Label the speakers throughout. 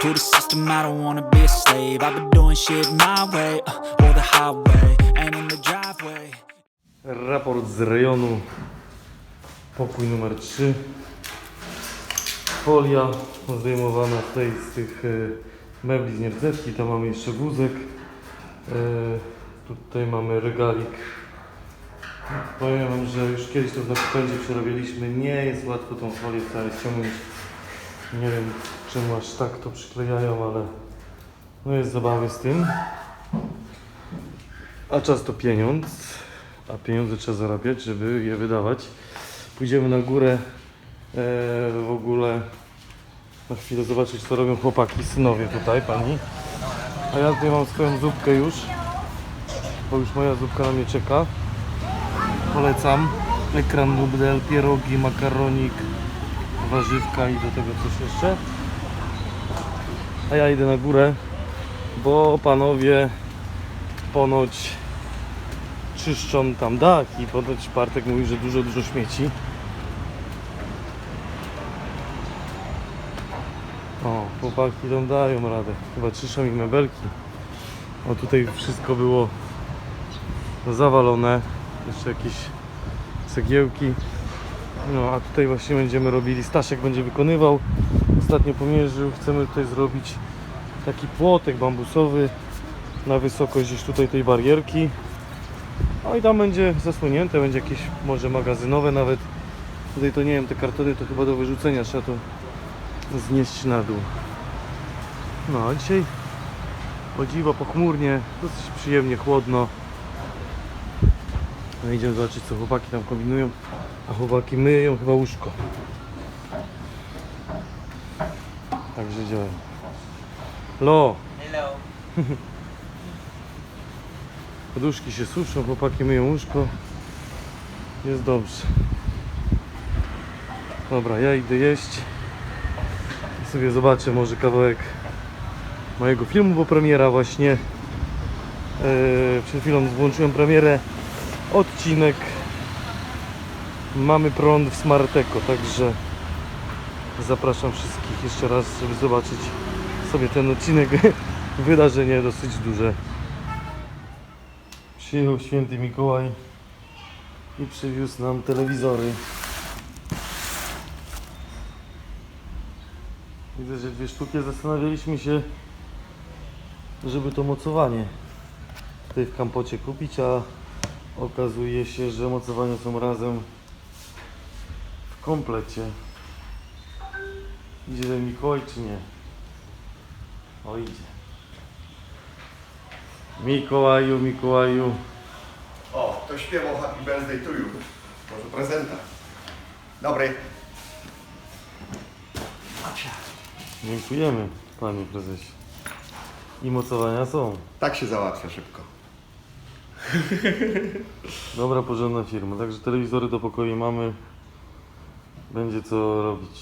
Speaker 1: To the system, I don't wanna be a slave. I've been doing shit my way, uh, or the highway, and in the driveway.
Speaker 2: Raport z rejonu. Pokój numer 3. Folia zdejmowana tutaj z tych e, mebli z nierdzewki. Tam mamy jeszcze wózek. E, tutaj mamy regalik. Powiem wam, że już kiedyś to w napędzie przerobiliśmy. Nie jest łatwo tą folię wcale ściągnąć. Nie wiem czemu aż tak to przyklejają, ale no jest zabawy z tym. A czas to pieniądz, a pieniądze trzeba zarabiać, żeby je wydawać. Pójdziemy na górę e, w ogóle na chwilę zobaczyć co robią chłopaki, synowie tutaj, pani. A ja tutaj mam swoją zupkę już, bo już moja zupka na mnie czeka. Polecam. Ekran nudel, pierogi, makaronik, warzywka i do tego coś jeszcze. A ja idę na górę, bo panowie ponoć czyszczą tam dach i ponoć Bartek mówi, że dużo, dużo śmieci. O, chłopaki tam dają radę. Chyba czyszczą i mebelki. O, tutaj wszystko było zawalone. Jeszcze jakieś cegiełki. No, a tutaj właśnie będziemy robili, Staszek będzie wykonywał. Ostatnio pomierzył, chcemy tutaj zrobić taki płotek bambusowy na wysokość gdzieś tutaj tej barierki. No i tam będzie zasłonięte, będzie jakieś może magazynowe nawet. Tutaj to nie wiem, te kartony to chyba do wyrzucenia, trzeba to znieść na dół. No a dzisiaj o dziwo pochmurnie, dosyć przyjemnie, chłodno. No idziemy zobaczyć co chłopaki tam kombinują, a chłopaki myją chyba łóżko. Także działają. Lo!
Speaker 1: Hello.
Speaker 2: Poduszki się suszą, chłopaki myją łóżko. Jest dobrze. Dobra, ja idę jeść. I sobie zobaczę może kawałek mojego filmu, bo premiera właśnie. Yy, przed chwilą włączyłem premierę. Odcinek Mamy prąd w Smarteko, także zapraszam wszystkich jeszcze raz, żeby zobaczyć sobie ten odcinek. Wydarzenie dosyć duże. Przyjechał święty Mikołaj i przywiózł nam telewizory. Widzę, że dwie sztuki. Zastanawialiśmy się, żeby to mocowanie tutaj w kampocie kupić, a okazuje się, że mocowania są razem komplecie. Idzie ten Mikołaj czy nie? O idzie. Mikołaju, Mikołaju.
Speaker 3: O, to śpiewał Happy Birthday to you. Może prezenta. Dobry.
Speaker 2: Dziękujemy, panie prezesie. I mocowania są.
Speaker 3: Tak się załatwia szybko.
Speaker 2: Dobra, porządna firma. Także telewizory do pokoju mamy. Będzie co robić.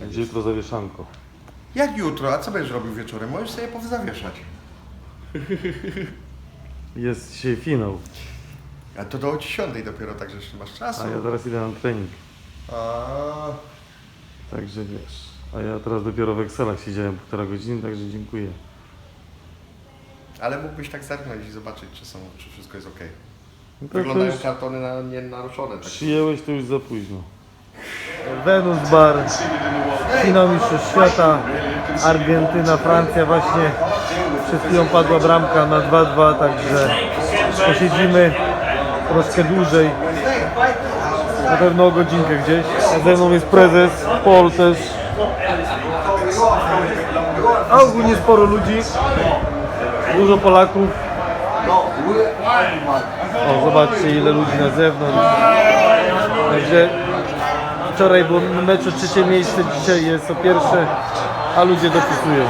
Speaker 2: Będzie jutro zawieszanko.
Speaker 3: Jak jutro? A co będziesz robił wieczorem? Możesz sobie powzawieszać.
Speaker 2: Jest dzisiaj finał,
Speaker 3: A to do 10 dopiero, także jeszcze masz czasu.
Speaker 2: a ja teraz idę na trening.
Speaker 3: A,
Speaker 2: Także wiesz. A ja teraz dopiero w Excelach siedziałem półtora godziny, także dziękuję.
Speaker 3: ale mógłbyś tak zerknąć i zobaczyć, czy, są, czy wszystko jest ok.
Speaker 2: No to, to
Speaker 3: Wyglądają
Speaker 2: już
Speaker 3: kartony na, nienaruszone. Tak.
Speaker 2: przyjęłeś to już za późno. Venus Bar, finał mistrzostw świata, Argentyna, Francja właśnie przed chwilą padła bramka na 2-2, także posiedzimy troszkę dłużej, na pewno o godzinkę gdzieś. A ze mną jest prezes, Paul też, a ogólnie sporo ludzi, dużo Polaków. O, zobaczcie ile ludzi na zewnątrz. Także wczoraj było mecz o trzecie miejsce, dzisiaj jest o pierwsze, a ludzie dopisują.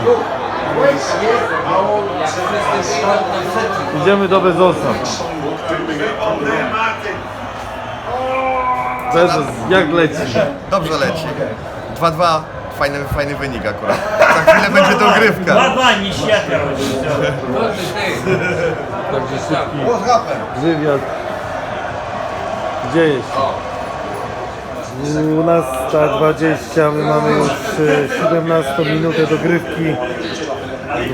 Speaker 2: Idziemy do Bezosa. Bezos, jak leci?
Speaker 3: Dobrze leci. 2-2. Fajny, fajny wynik akurat. Za chwilę będzie dogrywka.
Speaker 4: Baba, nie światła robi.
Speaker 2: Także szybki
Speaker 3: What happened?
Speaker 2: wywiad. Dzieje się. 12.20, my mamy już e, 17 minutę dogrywki.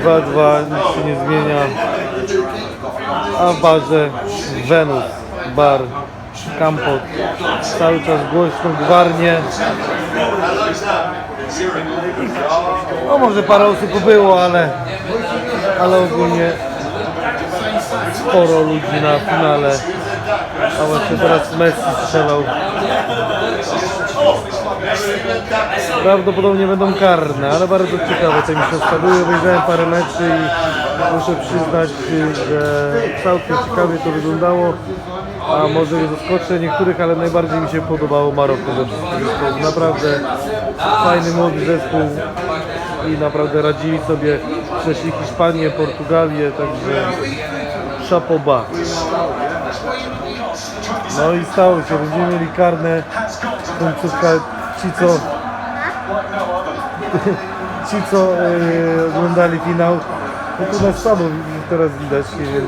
Speaker 2: 2-2, nic się nie zmienia. A w barze Wenus, bar, Kampot. Cały czas głośno, gwarnie. No może parę osób było, ale, ale ogólnie sporo ludzi na finale. A właśnie teraz Messi strzelał. Prawdopodobnie będą karne, ale bardzo ciekawe te mistrzostwa były. Obejrzałem parę meczy i muszę przyznać, że całkiem ciekawie to wyglądało. A może zaskoczę niektórych, ale najbardziej mi się podobało Maroko ze wszystkich zespołów. Naprawdę fajny młody zespół i naprawdę radzili sobie. Przeszli Hiszpanię, Portugalię, także chapeau bas. No i stało się, będziemy mieli karne Ci co, ci co e, oglądali finał, no to nas słabo teraz widać, nie wiem.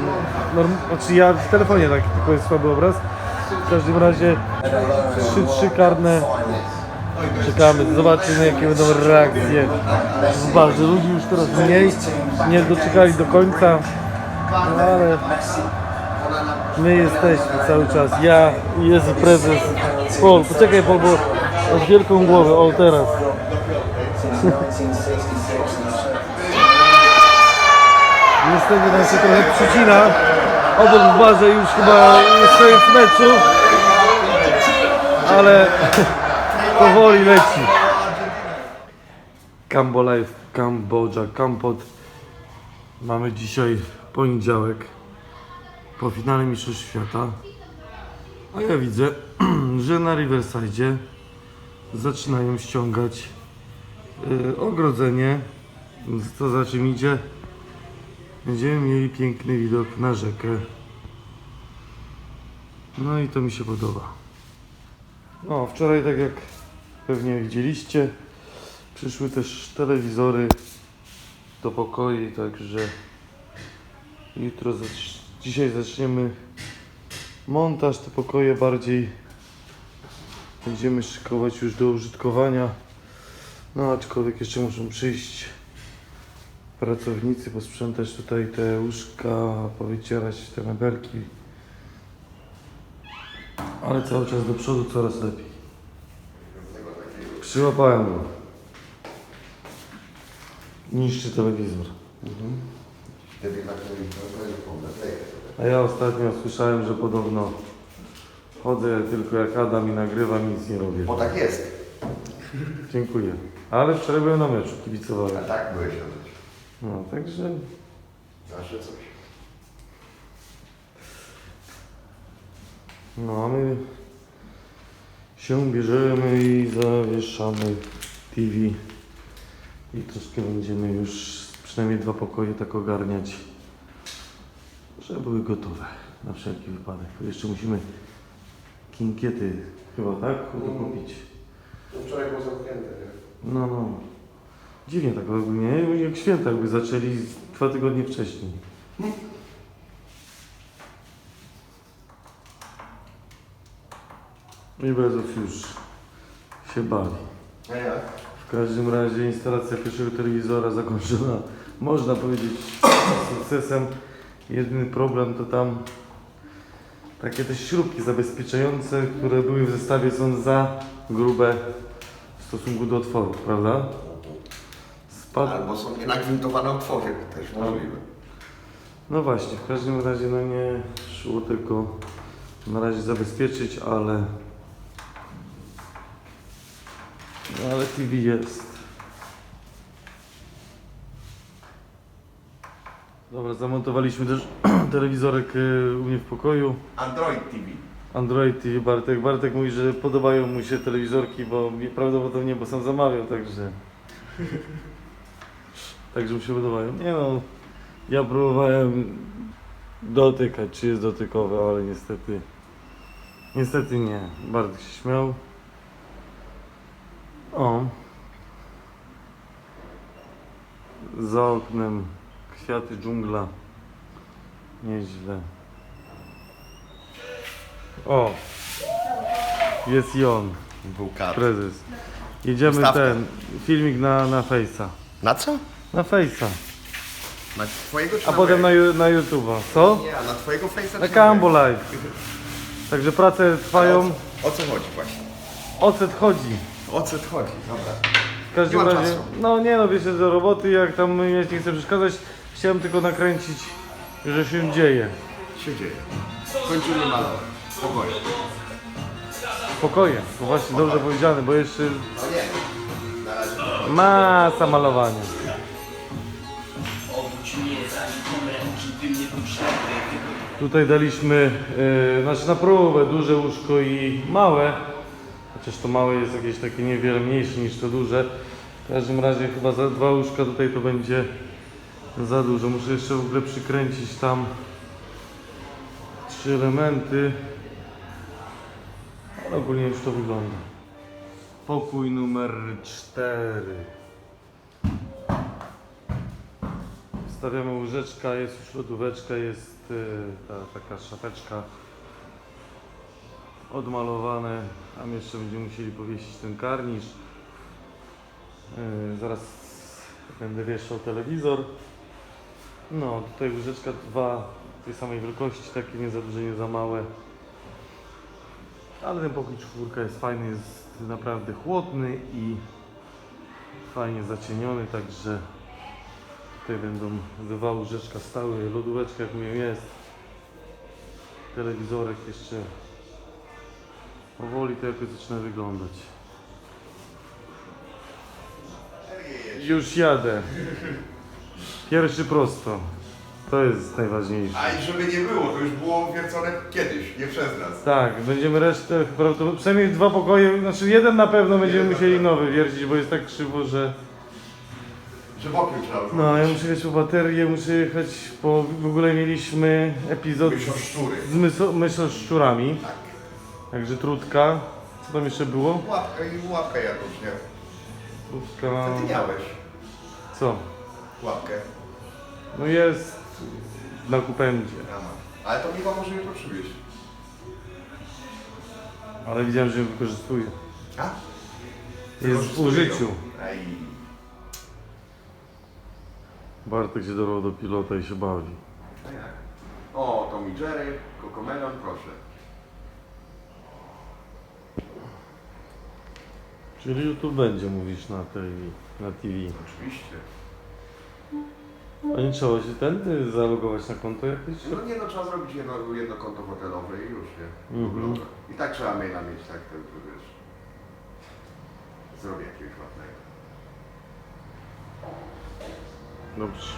Speaker 2: Norm, znaczy ja w telefonie tak tylko jest słaby obraz. W każdym razie 3-3 karne. Czekamy, zobaczymy jakie będą reakcje w. Ludzi już teraz mniej, nie doczekali do końca, no ale My jesteśmy cały czas. Ja jest prezes. Paul, poczekaj Paul, bo masz wielką głowę. O, teraz. Niestety nam się trochę przycina. Obok w barze już chyba jest koniec meczu. Ale powoli leci. Cambo Life, Kambodża, Kampot. Mamy dzisiaj poniedziałek po finale Mistrzostw Świata. A ja widzę, że na Riverside zaczynają ściągać y, ogrodzenie. Co za czym idzie? Będziemy mieli piękny widok na rzekę. No i to mi się podoba. No, wczoraj, tak jak pewnie widzieliście, przyszły też telewizory do pokoi, także jutro zacz- dzisiaj zaczniemy montaż, te pokoje bardziej będziemy szykować już do użytkowania. No aczkolwiek jeszcze muszą przyjść pracownicy, posprzątać tutaj te łóżka, powycierać te mebelki. Ale cały czas do przodu coraz lepiej. Przyłapałem go. Niszczy telewizor. A ja ostatnio słyszałem, że podobno chodzę tylko jak Adam i nagrywam nic nie robię.
Speaker 3: Bo tak jest.
Speaker 2: Dziękuję. Ale wczoraj byłem na meczu, kibicowałem.
Speaker 3: A tak byłeś robić.
Speaker 2: No, także
Speaker 3: Zawsze coś.
Speaker 2: no, a my się bierzemy i zawieszamy TV. I troszkę będziemy już przynajmniej dwa pokoje tak ogarniać, żeby były gotowe na wszelki wypadek. Jeszcze musimy kinkiety chyba, tak? Kupić.
Speaker 3: To wczoraj było zamknięte, nie?
Speaker 2: No, no. Dziwnie tak ogólnie, jak święta jakby zaczęli dwa tygodnie wcześniej. I Bezos już się bawi.
Speaker 3: A jak?
Speaker 2: W każdym razie instalacja pierwszego telewizora zakończona, można powiedzieć, sukcesem. Jedyny problem to tam takie te śrubki zabezpieczające, które były w zestawie, są za grube w stosunku do otworu, prawda? Spadł.
Speaker 3: Albo są nienagwintowane otwory, też możliwe.
Speaker 2: No właśnie, w każdym razie no nie szło tylko na razie zabezpieczyć, ale no ale TV jest. Dobra, zamontowaliśmy też telewizorek y, u mnie w pokoju.
Speaker 3: Android TV.
Speaker 2: Android TV Bartek. Bartek mówi, że podobają mu się telewizorki, bo prawdopodobnie bo sam zamawiał, także. Tak, że mu się podobają. Nie no, ja próbowałem dotykać, czy jest dotykowe, ale niestety, niestety nie. Bardzo się śmiał. O. Za oknem kwiaty, dżungla. Nieźle. O. Jest i on,
Speaker 3: Był
Speaker 2: prezes. Jedziemy
Speaker 3: Ustawka.
Speaker 2: ten filmik na, na Face'a.
Speaker 3: Na co?
Speaker 2: Na Face'a.
Speaker 3: Na twojego czy
Speaker 2: A potem na,
Speaker 3: mojego?
Speaker 2: Ju- na YouTube'a. Co?
Speaker 3: Nie, a na twojego face'a
Speaker 2: Na
Speaker 3: czy
Speaker 2: Cambo
Speaker 3: mojego?
Speaker 2: Live. Także prace
Speaker 3: O,
Speaker 2: trwają.
Speaker 3: co- o co chodzi właśnie?
Speaker 2: Ocet chodzi.
Speaker 3: O co chodzi? Dobra.
Speaker 2: W każdym
Speaker 3: Nie ma
Speaker 2: razie.
Speaker 3: czasu.
Speaker 2: No nie no, wiesz, do roboty, jak tam ja nie chcę przeszkadzać. Chciałem tylko nakręcić, że się dzieje.
Speaker 3: się dzieje? Kończymy malować. Spokojnie.
Speaker 2: Spokojem. To właśnie dobrze powiedziane, bo jeszcze
Speaker 3: No nie. Na razie.
Speaker 2: masa malowania.
Speaker 4: Obudź mnie, zanim pomrę, oczy mnie potrzeby.
Speaker 2: Tutaj daliśmy, yy, znaczy na próbę duże łóżko i małe. Chociaż to małe jest jakieś takie niewiele mniejsze niż to duże. W każdym razie chyba za dwa łóżka tutaj to będzie za dużo. Muszę jeszcze w ogóle przykręcić tam trzy elementy. Ale ogólnie już to wygląda. Pokój numer cztery. Stawiamy łóżeczka, jest już lodóweczka, jest y, ta taka szafeczka odmalowane. Tam jeszcze będziemy musieli powiesić ten karnisz. Y, zaraz będę wieszał telewizor. No, tutaj łóżeczka dwa tej samej wielkości, takie nie za duże, nie za małe. Ale ten pokój czwórka jest fajny, jest naprawdę chłodny i fajnie zacieniony, także Tutaj będą dwa łóżeczka stały, lodóweczka jak mówię jest. Telewizorek jeszcze powoli to jakoś zaczyna wyglądać. Już jadę. Pierwszy prosto. To jest najważniejsze.
Speaker 3: A i żeby nie było, to już było wiercone kiedyś, nie przez nas.
Speaker 2: Tak, będziemy resztę, prawdopodobnie, przynajmniej dwa pokoje, znaczy jeden na pewno będziemy
Speaker 3: Jeden na
Speaker 2: musieli
Speaker 3: pewno.
Speaker 2: nowy wiercić, bo jest tak krzywo, że...
Speaker 3: Że bokiem trzeba było.
Speaker 2: No, ja muszę jechać po baterię, muszę jechać po... W ogóle mieliśmy epizod
Speaker 3: Myśl o szczury.
Speaker 2: z mysł, myśl szczurami,
Speaker 3: Tak.
Speaker 2: także trudka. Co tam jeszcze było?
Speaker 3: Łapka i łapkę jakąś, nie?
Speaker 2: Trudka...
Speaker 3: Co ty miałeś?
Speaker 2: Co?
Speaker 3: Łapkę.
Speaker 2: No jest na kupędzie.
Speaker 3: Ale to mi może jutro przywieźć.
Speaker 2: ale widziałem, że ją wykorzystuje.
Speaker 3: A?
Speaker 2: Jest w
Speaker 3: Wykorzystuję
Speaker 2: użyciu.
Speaker 3: ją. Ej.
Speaker 2: Bartek się dorwał do pilota i się bawi.
Speaker 3: A jak? O, Tommy Jerry, Cocomelon, proszę.
Speaker 2: Czyli YouTube będzie, mówisz, na TV. Na TV.
Speaker 3: Oczywiście.
Speaker 2: A nie trzeba się ten zalogować na konto jakieś?
Speaker 3: No nie no, trzeba zrobić jedno, jedno konto hotelowe i już, nie?
Speaker 2: Mhm.
Speaker 3: I tak trzeba maila mieć, tak, to, to wiesz. Zrobię jakiegoś ładnego.
Speaker 2: Dobrze.